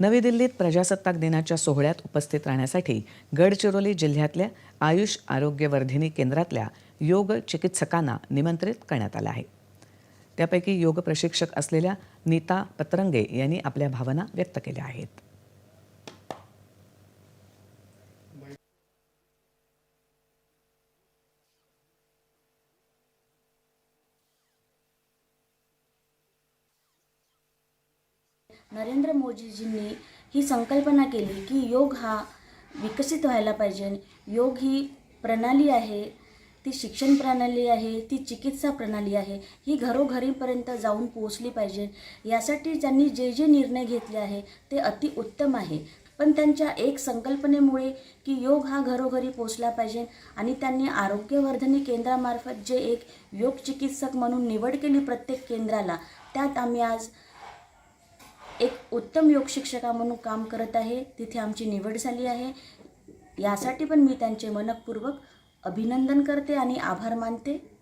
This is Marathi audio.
नवी दिल्लीत प्रजासत्ताक दिनाच्या सोहळ्यात उपस्थित राहण्यासाठी गडचिरोली जिल्ह्यातल्या आयुष आरोग्यवर्धिनी केंद्रातल्या योग चिकित्सकांना निमंत्रित करण्यात आलं आहे. त्यापैकी योग प्रशिक्षक असलेल्या नीता पतरंगे यांनी आपल्या भावना व्यक्त केल्या आहेत. नरेंद्र मोदीजींनी ही संकल्पना केली की योग हा विकसित व्हायला पाहिजे. योग ही प्रणाली आहे ती शिक्षण प्रणाली आहे ती चिकित्सा प्रणाली आहे. ही घरोघरीपर्यंत जाऊन पोहोचली पाहिजे. यासाठी ज्यांनी जे जे निर्णय घेतले आहे ते अतिउत्तम आहे. पण त्यांच्या एक संकल्पनेमुळे की योग हा घरोघरी पोचला पाहिजे आणि त्यांनी आरोग्यवर्धनी केंद्रामार्फत जे एक योग चिकित्सक म्हणून निवड केली प्रत्येक केंद्राला त्यात आम्ही आज एक उत्तम योग शिक्षका म्हणून काम करत आहे. तिथे आमची निवड झाली आहे. यासाठी पण मी त्यांचे मनपूर्वक अभिनंदन करते आणि आभार मानते.